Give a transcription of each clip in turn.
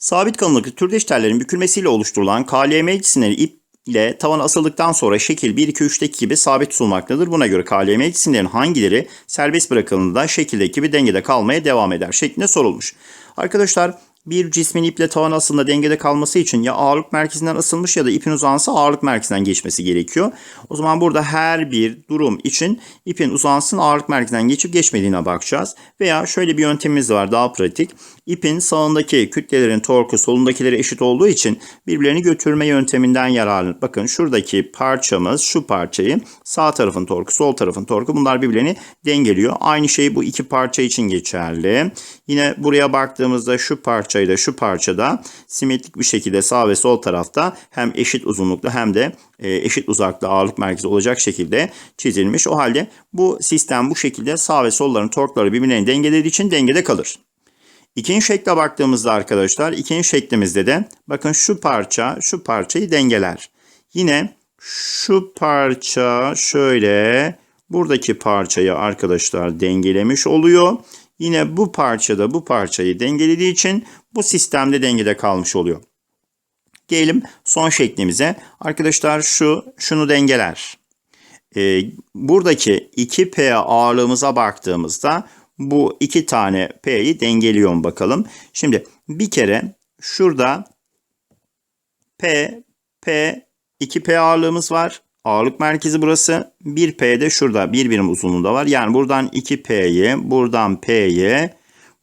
Sabit kalınlıklı türdeş tellerin bükülmesiyle oluşturulan KLM cisimleri ip ile tavana asıldıktan sonra şekil 1, 2, 3'teki gibi sabit tutulmaktadır. Buna göre KLM cisimlerin hangileri serbest bırakıldığında şekildeki gibi dengede kalmaya devam eder şeklinde sorulmuş. Arkadaşlar bir cismin iple tavan asılında dengede kalması için ya ağırlık merkezinden asılmış ya da ipin uzantısı ağırlık merkezinden geçmesi gerekiyor. O zaman burada her bir durum için ipin uzantısının ağırlık merkezinden geçip geçmediğine bakacağız. Veya şöyle bir yöntemimiz var daha pratik. İpin sağındaki kütlelerin torku solundakileri eşit olduğu için birbirlerini götürme yönteminden yararlanır. Bakın şuradaki parçamız şu parçayı sağ tarafın torku sol tarafın torku bunlar birbirlerini dengeliyor. Aynı şey bu iki parça için geçerli. Yine buraya baktığımızda şu parçayı şu parçada simetrik bir şekilde sağ ve sol tarafta hem eşit uzunlukta hem de e, eşit uzaklıkta ağırlık merkezi olacak şekilde çizilmiş. O halde bu sistem bu şekilde sağ ve solların torkları birbirlerini dengelediği için dengede kalır. İkinci şekle baktığımızda arkadaşlar ikinci şeklimizde de bakın şu parça şu parçayı dengeler. Yine şu parça şöyle buradaki parçayı arkadaşlar dengelemiş oluyor. Yine bu parçada bu parçayı dengelediği için bu sistemde dengede kalmış oluyor. Gelelim son şeklimize. Arkadaşlar şu şunu dengeler. Ee, buradaki 2P ağırlığımıza baktığımızda bu iki tane P'yi dengeliyor mu bakalım. Şimdi bir kere şurada P, P, 2P ağırlığımız var. Ağırlık merkezi burası. 1P de şurada bir birim uzunluğunda var. Yani buradan 2P'yi, buradan P'yi,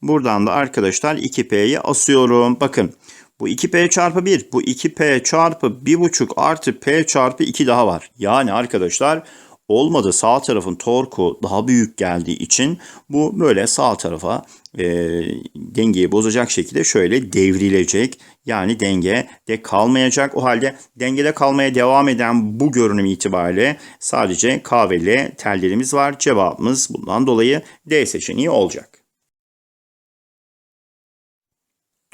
buradan da arkadaşlar 2P'yi asıyorum. Bakın bu 2P çarpı 1, bu 2P çarpı 1,5 artı P çarpı 2 daha var. Yani arkadaşlar olmadı sağ tarafın torku daha büyük geldiği için bu böyle sağ tarafa e, dengeyi bozacak şekilde şöyle devrilecek. Yani denge de kalmayacak. O halde dengede kalmaya devam eden bu görünüm itibariyle sadece K ve L tellerimiz var. Cevabımız bundan dolayı D seçeneği olacak.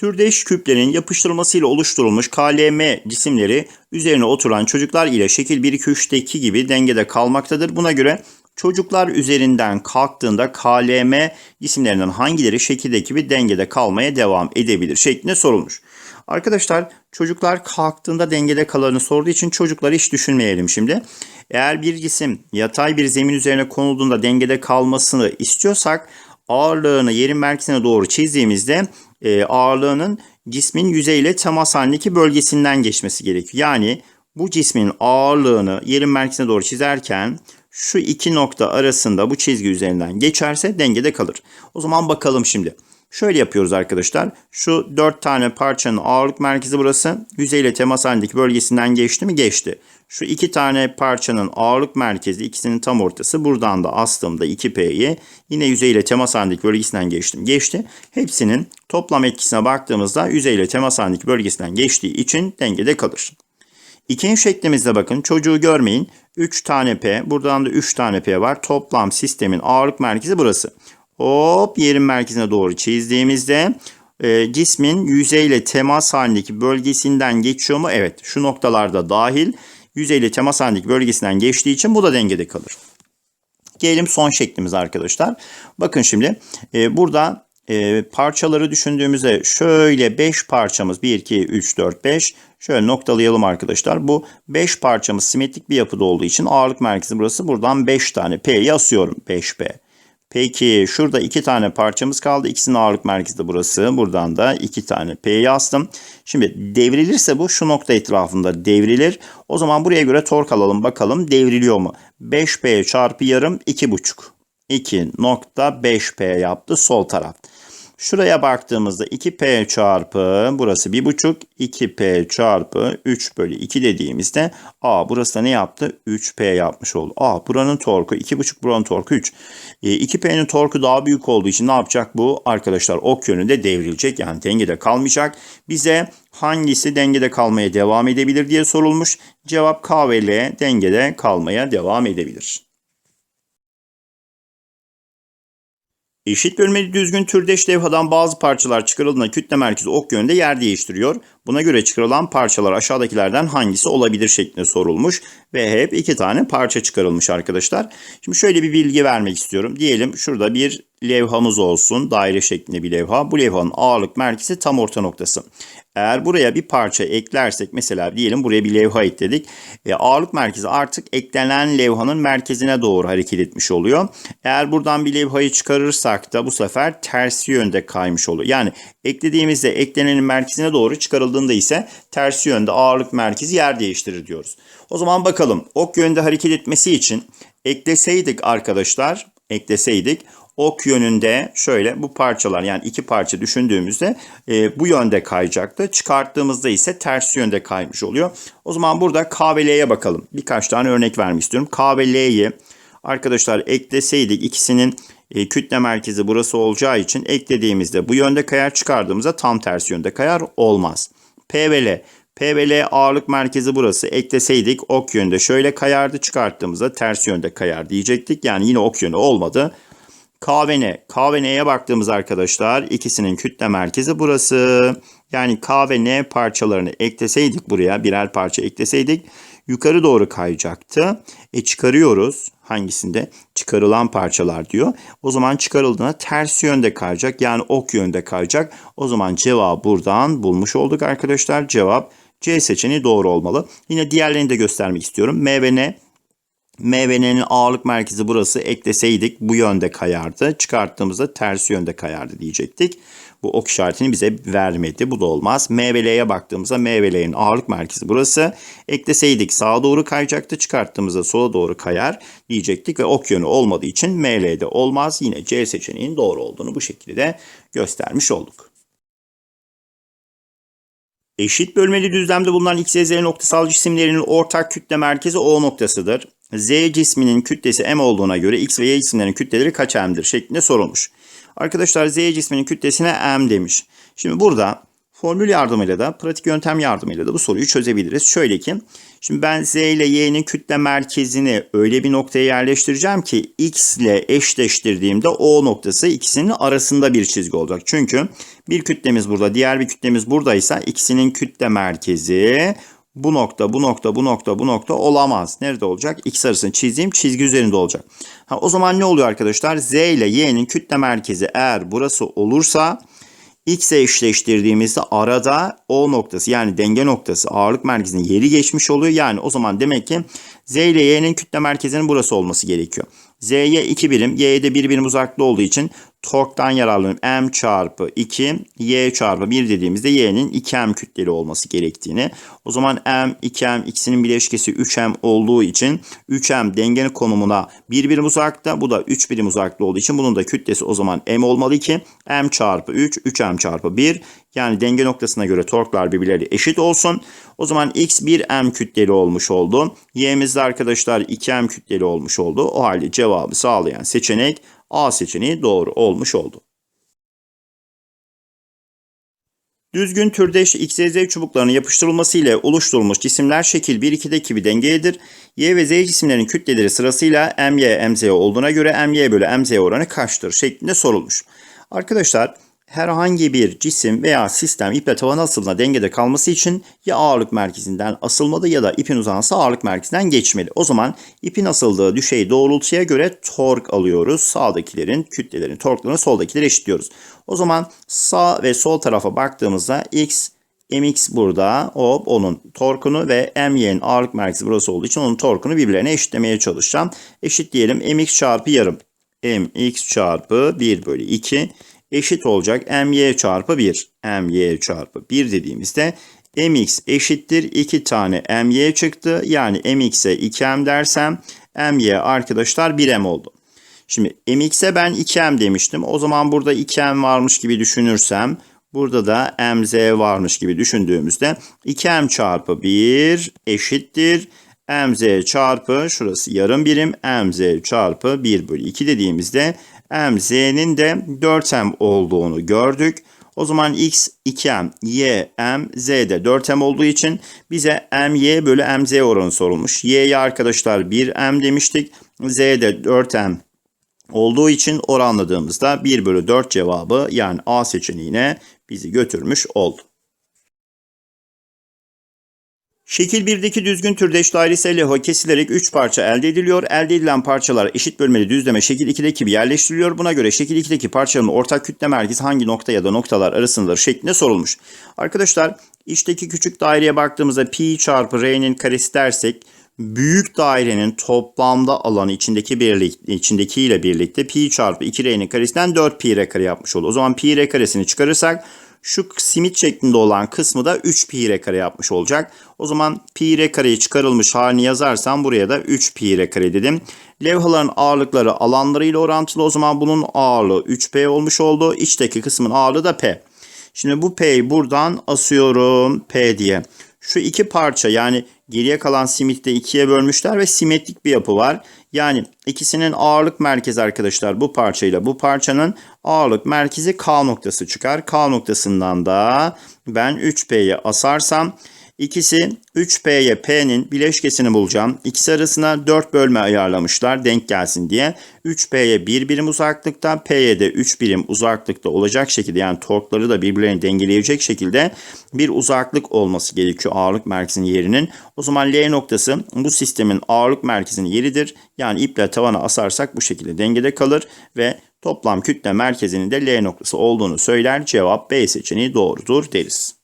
Türdeş küplerin yapıştırılmasıyla oluşturulmuş KLM cisimleri üzerine oturan çocuklar ile şekil 1-2-3'teki gibi dengede kalmaktadır. Buna göre çocuklar üzerinden kalktığında KLM cisimlerinden hangileri şekildeki gibi dengede kalmaya devam edebilir şeklinde sorulmuş. Arkadaşlar çocuklar kalktığında dengede kalanı sorduğu için çocukları hiç düşünmeyelim şimdi. Eğer bir cisim yatay bir zemin üzerine konulduğunda dengede kalmasını istiyorsak ağırlığını yerin merkezine doğru çizdiğimizde e, ağırlığının cismin yüzeyle temas halindeki bölgesinden geçmesi gerekiyor. Yani bu cismin ağırlığını yerin merkezine doğru çizerken şu iki nokta arasında bu çizgi üzerinden geçerse dengede kalır. O zaman bakalım şimdi. Şöyle yapıyoruz arkadaşlar. Şu dört tane parçanın ağırlık merkezi burası. Yüzeyle temas halindeki bölgesinden geçti mi? Geçti. Şu iki tane parçanın ağırlık merkezi ikisinin tam ortası. Buradan da astığımda 2P'yi yine yüzeyle temas halindeki bölgesinden geçtim. Geçti. Hepsinin toplam etkisine baktığımızda yüzeyle temas halindeki bölgesinden geçtiği için dengede kalır. İkinci şeklimizde bakın çocuğu görmeyin. 3 tane P. Buradan da 3 tane P var. Toplam sistemin ağırlık merkezi burası. Hop yerin merkezine doğru çizdiğimizde e, cismin yüzeyle temas halindeki bölgesinden geçiyor mu? Evet şu noktalarda dahil yüzeyle temas halindeki bölgesinden geçtiği için bu da dengede kalır. Gelelim son şeklimiz arkadaşlar. Bakın şimdi e, burada e, parçaları düşündüğümüzde şöyle 5 parçamız 1, 2, 3, 4, 5 şöyle noktalayalım arkadaşlar. Bu 5 parçamız simetrik bir yapıda olduğu için ağırlık merkezi burası. Buradan 5 tane P'yi asıyorum 5P. Peki şurada iki tane parçamız kaldı. İkisinin ağırlık merkezi de burası. Buradan da iki tane P'yi astım. Şimdi devrilirse bu şu nokta etrafında devrilir. O zaman buraya göre tork alalım bakalım devriliyor mu? 5P çarpı yarım 2,5. 2.5P yaptı sol taraf. Şuraya baktığımızda 2P çarpı burası 1,5 2P çarpı 3 bölü 2 dediğimizde A burası da ne yaptı? 3P yapmış oldu. A buranın torku 2,5 buranın torku 3. E, 2P'nin torku daha büyük olduğu için ne yapacak bu? Arkadaşlar ok yönünde devrilecek yani dengede kalmayacak. Bize hangisi dengede kalmaya devam edebilir diye sorulmuş. Cevap K ve L dengede kalmaya devam edebilir. Eşit bölmeli düzgün türdeş levhadan bazı parçalar çıkarıldığında kütle merkezi ok yönünde yer değiştiriyor. Buna göre çıkarılan parçalar aşağıdakilerden hangisi olabilir şeklinde sorulmuş ve hep iki tane parça çıkarılmış arkadaşlar. Şimdi şöyle bir bilgi vermek istiyorum. Diyelim şurada bir levhamız olsun. Daire şeklinde bir levha. Bu levhanın ağırlık merkezi tam orta noktası. Eğer buraya bir parça eklersek mesela diyelim buraya bir levha ekledik. E, ağırlık merkezi artık eklenen levhanın merkezine doğru hareket etmiş oluyor. Eğer buradan bir levhayı çıkarırsak da bu sefer tersi yönde kaymış oluyor. Yani eklediğimizde eklenenin merkezine doğru çıkarıldığında ise tersi yönde ağırlık merkezi yer değiştirir diyoruz. O zaman bakalım ok yönde hareket etmesi için ekleseydik arkadaşlar ekleseydik ok yönünde şöyle bu parçalar yani iki parça düşündüğümüzde e, bu yönde kayacaktı. Çıkarttığımızda ise ters yönde kaymış oluyor. O zaman burada K ve L'ye bakalım. Birkaç tane örnek vermek istiyorum. K ve L'yi arkadaşlar ekleseydik ikisinin e, kütle merkezi burası olacağı için eklediğimizde bu yönde kayar çıkardığımızda tam ters yönde kayar olmaz. P ve ağırlık merkezi burası. Ekleseydik ok yönde şöyle kayardı çıkarttığımızda ters yönde kayar diyecektik. Yani yine ok yönü olmadı. K ve N. K ve N'ye baktığımız arkadaşlar ikisinin kütle merkezi burası. Yani K ve N parçalarını ekleseydik buraya birer parça ekleseydik yukarı doğru kayacaktı. E çıkarıyoruz. Hangisinde? Çıkarılan parçalar diyor. O zaman çıkarıldığında ters yönde kayacak. Yani ok yönde kayacak. O zaman cevabı buradan bulmuş olduk arkadaşlar. Cevap C seçeneği doğru olmalı. Yine diğerlerini de göstermek istiyorum. M ve N M ve N'nin ağırlık merkezi burası ekleseydik bu yönde kayardı. Çıkarttığımızda ters yönde kayardı diyecektik. Bu ok işaretini bize vermedi. Bu da olmaz. M ve L'ye baktığımızda M ve L'nin ağırlık merkezi burası. Ekleseydik sağa doğru kayacaktı. Çıkarttığımızda sola doğru kayar diyecektik ve ok yönü olmadığı için M, L'de olmaz. Yine C seçeneğinin doğru olduğunu bu şekilde göstermiş olduk. Eşit bölmeli düzlemde bulunan x, y, z noktasal cisimlerinin ortak kütle merkezi O noktasıdır. Z cisminin kütlesi m olduğuna göre x ve y cisimlerin kütleleri kaç m'dir şeklinde sorulmuş. Arkadaşlar z cisminin kütlesine m demiş. Şimdi burada formül yardımıyla da pratik yöntem yardımıyla da bu soruyu çözebiliriz. Şöyle ki şimdi ben z ile y'nin kütle merkezini öyle bir noktaya yerleştireceğim ki x ile eşleştirdiğimde o noktası ikisinin arasında bir çizgi olacak. Çünkü bir kütlemiz burada diğer bir kütlemiz buradaysa ikisinin kütle merkezi bu nokta, bu nokta, bu nokta, bu nokta olamaz. Nerede olacak? X arasını çizdiğim çizgi üzerinde olacak. Ha, o zaman ne oluyor arkadaşlar? Z ile Y'nin kütle merkezi eğer burası olursa X'e eşleştirdiğimizde arada O noktası yani denge noktası ağırlık merkezinin yeri geçmiş oluyor. Yani o zaman demek ki Z ile Y'nin kütle merkezinin burası olması gerekiyor. Z'ye 2 birim, Y'ye de 1 birim uzaklığı olduğu için torktan yararlanıyorum. M çarpı 2, Y çarpı 1 dediğimizde Y'nin 2M kütleli olması gerektiğini. O zaman M, 2M ikisinin bileşkesi 3M olduğu için 3M dengenin konumuna 1 birim uzakta. Bu da 3 birim uzaklığı olduğu için bunun da kütlesi o zaman M olmalı ki M çarpı 3, 3M çarpı 1. Yani denge noktasına göre torklar birbirleri eşit olsun. O zaman X 1M kütleli olmuş oldu. Y'miz de arkadaşlar 2M kütleli olmuş oldu. O halde cevabı sağlayan seçenek A seçeneği doğru olmuş oldu. Düzgün türdeş X, Y, Z çubuklarının yapıştırılması ile oluşturulmuş cisimler şekil 1-2'deki bir dengeyedir. Y ve Z cisimlerin kütleleri sırasıyla MY, MZ olduğuna göre MY bölü MZ oranı kaçtır şeklinde sorulmuş. Arkadaşlar herhangi bir cisim veya sistem iple tavan asıldığında dengede kalması için ya ağırlık merkezinden asılmalı ya da ipin uzantısı ağırlık merkezinden geçmeli. O zaman ipin asıldığı düşey doğrultuya göre tork alıyoruz. Sağdakilerin kütlelerin torklarını soldakileri eşitliyoruz. O zaman sağ ve sol tarafa baktığımızda x mx burada hop onun torkunu ve my'nin ağırlık merkezi burası olduğu için onun torkunu birbirlerine eşitlemeye çalışacağım. Eşitleyelim mx çarpı yarım. mx çarpı 1 bölü 2 eşit olacak my çarpı 1. my çarpı 1 dediğimizde mx eşittir 2 tane my çıktı. Yani mx'e 2m dersem my arkadaşlar 1m oldu. Şimdi mx'e ben 2m demiştim. O zaman burada 2m varmış gibi düşünürsem burada da mz varmış gibi düşündüğümüzde 2m çarpı 1 eşittir. mz çarpı şurası yarım birim mz çarpı 1 bölü 2 dediğimizde mz'nin de 4m olduğunu gördük. O zaman x 2m, y m, z de 4m olduğu için bize my bölü mz oranı sorulmuş. y'ye arkadaşlar 1m demiştik. z'de 4m olduğu için oranladığımızda 1 bölü 4 cevabı yani A seçeneğine bizi götürmüş oldu. Şekil 1'deki düzgün türdeş dairesel levha kesilerek 3 parça elde ediliyor. Elde edilen parçalar eşit bölmeli düzleme şekil 2'deki gibi yerleştiriliyor. Buna göre şekil 2'deki parçaların ortak kütle merkezi hangi nokta ya da noktalar arasındadır şeklinde sorulmuş. Arkadaşlar içteki küçük daireye baktığımızda pi çarpı r'nin karesi dersek büyük dairenin toplamda alanı içindeki birlik içindeki ile birlikte pi çarpı 2r'nin karesinden 4 pi r kare yapmış olur. O zaman pi r karesini çıkarırsak şu simit şeklinde olan kısmı da 3 pi r kare yapmış olacak. O zaman pi r kareyi çıkarılmış halini yazarsam buraya da 3 pi r kare dedim. Levhaların ağırlıkları alanlarıyla orantılı. O zaman bunun ağırlığı 3p olmuş oldu. İçteki kısmın ağırlığı da p. Şimdi bu p'yi buradan asıyorum p diye. Şu iki parça yani geriye kalan simiti de ikiye bölmüşler ve simetrik bir yapı var. Yani ikisinin ağırlık merkezi arkadaşlar bu parçayla bu parçanın ağırlık merkezi K noktası çıkar. K noktasından da ben 3P'ye asarsam ikisi 3P'ye P'nin bileşkesini bulacağım. İkisi arasına 4 bölme ayarlamışlar denk gelsin diye. 3P'ye 1 birim uzaklıkta, P'ye de 3 birim uzaklıkta olacak şekilde yani torkları da birbirlerini dengeleyecek şekilde bir uzaklık olması gerekiyor ağırlık merkezinin yerinin. O zaman L noktası bu sistemin ağırlık merkezinin yeridir. Yani iple tavana asarsak bu şekilde dengede kalır ve toplam kütle merkezinin de L noktası olduğunu söyler. Cevap B seçeneği doğrudur deriz.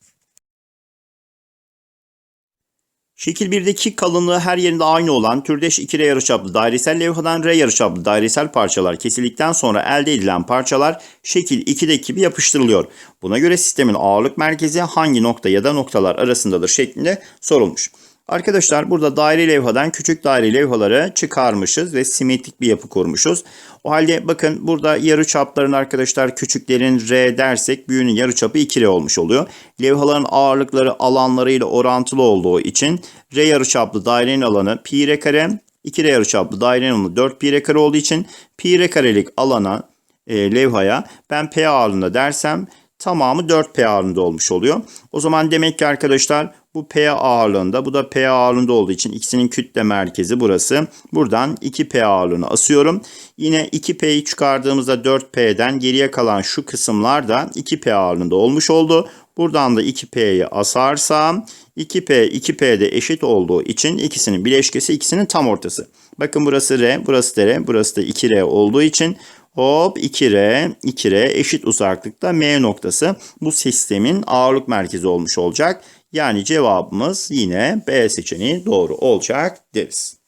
Şekil 1'deki kalınlığı her yerinde aynı olan türdeş 2R yarıçaplı dairesel levhadan R yarıçaplı dairesel parçalar kesildikten sonra elde edilen parçalar şekil 2'deki gibi yapıştırılıyor. Buna göre sistemin ağırlık merkezi hangi nokta ya da noktalar arasındadır şeklinde sorulmuş. Arkadaşlar burada daire levhadan küçük daire levhaları çıkarmışız ve simetrik bir yapı kurmuşuz. O halde bakın burada yarı çapların arkadaşlar küçüklerin R dersek büyüğünün yarı çapı 2R olmuş oluyor. Levhaların ağırlıkları alanlarıyla orantılı olduğu için R yarı çaplı dairenin alanı pi R kare 2R yarı çaplı dairenin alanı 4 pi R kare olduğu için pi R karelik alana e, levhaya ben P ağırlığında dersem tamamı 4P ağırlığında olmuş oluyor. O zaman demek ki arkadaşlar bu P ağırlığında bu da P ağırlığında olduğu için ikisinin kütle merkezi burası. Buradan 2P ağırlığını asıyorum. Yine 2P'yi çıkardığımızda 4P'den geriye kalan şu kısımlar da 2P ağırlığında olmuş oldu. Buradan da 2P'yi asarsam 2P 2P'de eşit olduğu için ikisinin bileşkesi ikisinin tam ortası. Bakın burası R, burası da R, burası da 2R olduğu için Hop 2R, 2R eşit uzaklıkta M noktası bu sistemin ağırlık merkezi olmuş olacak. Yani cevabımız yine B seçeneği doğru olacak deriz.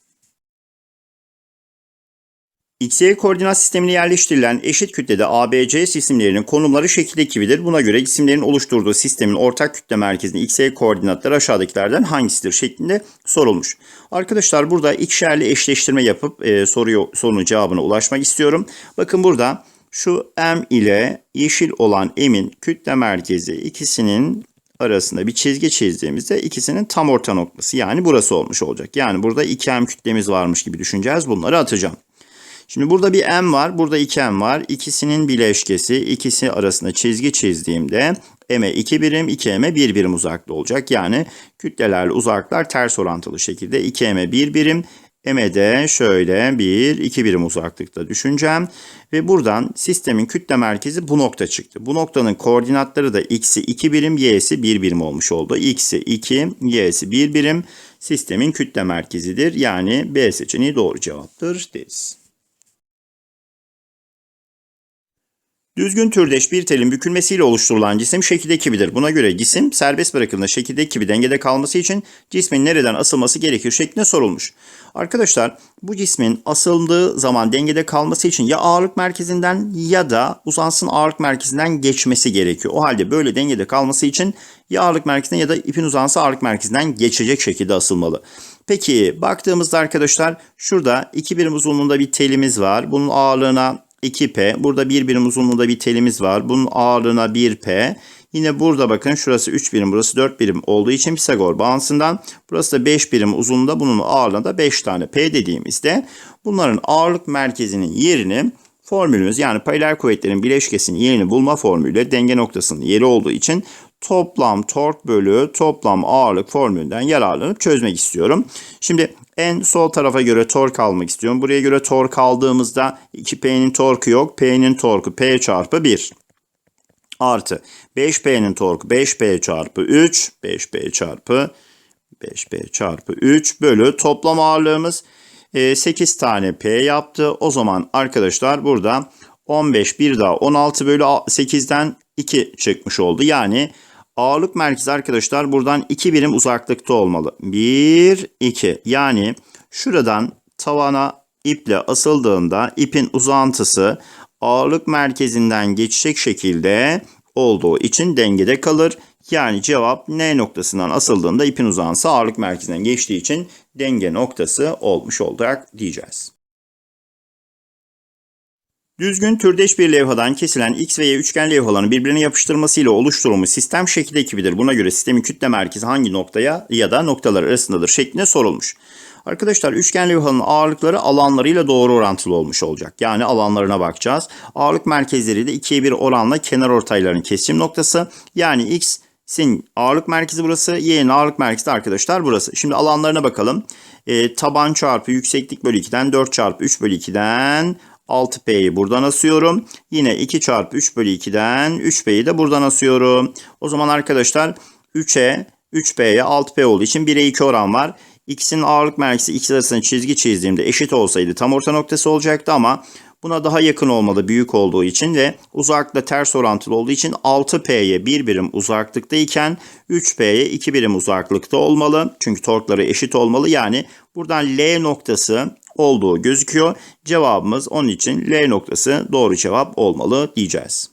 XY koordinat sistemine yerleştirilen eşit kütlede ABC cisimlerinin konumları şekilde gibidir. Buna göre cisimlerin oluşturduğu sistemin ortak kütle merkezinde XY koordinatları aşağıdakilerden hangisidir şeklinde sorulmuş. Arkadaşlar burada ikişerli eşleştirme yapıp e, soruyu, sorunun cevabına ulaşmak istiyorum. Bakın burada şu M ile yeşil olan M'in kütle merkezi ikisinin arasında bir çizgi çizdiğimizde ikisinin tam orta noktası yani burası olmuş olacak. Yani burada 2M kütlemiz varmış gibi düşüneceğiz. Bunları atacağım. Şimdi burada bir m var, burada 2m var. İkisinin bileşkesi, ikisi arasında çizgi çizdiğimde m'e 2 birim, 2m'e 1 birim uzaklığı olacak. Yani kütlelerle uzaklar ters orantılı şekilde 2m'e 1 birim, m'e de şöyle 1, 2 birim uzaklıkta düşüneceğim. Ve buradan sistemin kütle merkezi bu nokta çıktı. Bu noktanın koordinatları da x'i 2 birim, y'si 1 birim olmuş oldu. x'i 2, y'si 1 birim sistemin kütle merkezidir. Yani B seçeneği doğru cevaptır deriz. Düzgün türdeş bir telin bükülmesiyle oluşturulan cisim şekildeki gibidir. Buna göre cisim serbest bırakıldığında şekildeki gibi dengede kalması için cismin nereden asılması gerekir şeklinde sorulmuş. Arkadaşlar bu cismin asıldığı zaman dengede kalması için ya ağırlık merkezinden ya da uzansın ağırlık merkezinden geçmesi gerekiyor. O halde böyle dengede kalması için ya ağırlık merkezinden ya da ipin uzansı ağırlık merkezinden geçecek şekilde asılmalı. Peki baktığımızda arkadaşlar şurada iki birim uzunluğunda bir telimiz var. Bunun ağırlığına 2P. Burada 1 birim uzunluğunda bir telimiz var. Bunun ağırlığına 1P. Yine burada bakın şurası 3 birim burası 4 birim olduğu için Pisagor bağıntısından burası da 5 birim uzunluğunda bunun ağırlığında da 5 tane P dediğimizde bunların ağırlık merkezinin yerini formülümüz yani paralel kuvvetlerin bileşkesinin yerini bulma formülü denge noktasının yeri olduğu için toplam tork bölü toplam ağırlık formülünden yararlanıp çözmek istiyorum. Şimdi En sol tarafa göre tork almak istiyorum. Buraya göre tork aldığımızda 2P'nin torku yok. P'nin torku P çarpı 1 artı 5P'nin torku 5P çarpı 3 5P çarpı 5P çarpı 3 bölü toplam ağırlığımız e, 8 tane P yaptı. O zaman arkadaşlar burada 15 bir daha 16 bölü 8'den 2 çıkmış oldu. Yani ağırlık merkezi arkadaşlar buradan 2 birim uzaklıkta olmalı. 1, 2 yani şuradan tavana iple asıldığında ipin uzantısı ağırlık merkezinden geçecek şekilde olduğu için dengede kalır. Yani cevap N noktasından asıldığında ipin uzantısı ağırlık merkezinden geçtiği için denge noktası olmuş olarak diyeceğiz. Düzgün türdeş bir levhadan kesilen X ve Y üçgen levhaların birbirine yapıştırmasıyla oluşturulmuş sistem şekil ekibidir. Buna göre sistemin kütle merkezi hangi noktaya ya da noktalar arasındadır şeklinde sorulmuş. Arkadaşlar üçgen levhanın ağırlıkları alanlarıyla doğru orantılı olmuş olacak. Yani alanlarına bakacağız. Ağırlık merkezleri de 2'ye 1 oranla kenar ortayların kesim noktası. Yani X'in ağırlık merkezi burası, Y'nin ağırlık merkezi arkadaşlar burası. Şimdi alanlarına bakalım. E, taban çarpı yükseklik bölü 2'den 4 çarpı 3 bölü 2'den 6P'yi buradan asıyorum. Yine 2 çarpı 3 bölü 2'den 3P'yi de buradan asıyorum. O zaman arkadaşlar 3'e 3P'ye 6P olduğu için 1'e 2 oran var. X'in ağırlık merkezi X arasında çizgi çizdiğimde eşit olsaydı tam orta noktası olacaktı ama buna daha yakın olmalı büyük olduğu için ve uzaklıkla ters orantılı olduğu için 6P'ye 1 birim uzaklıktayken 3P'ye 2 birim uzaklıkta olmalı. Çünkü torkları eşit olmalı. Yani buradan L noktası olduğu gözüküyor. Cevabımız onun için L noktası doğru cevap olmalı diyeceğiz.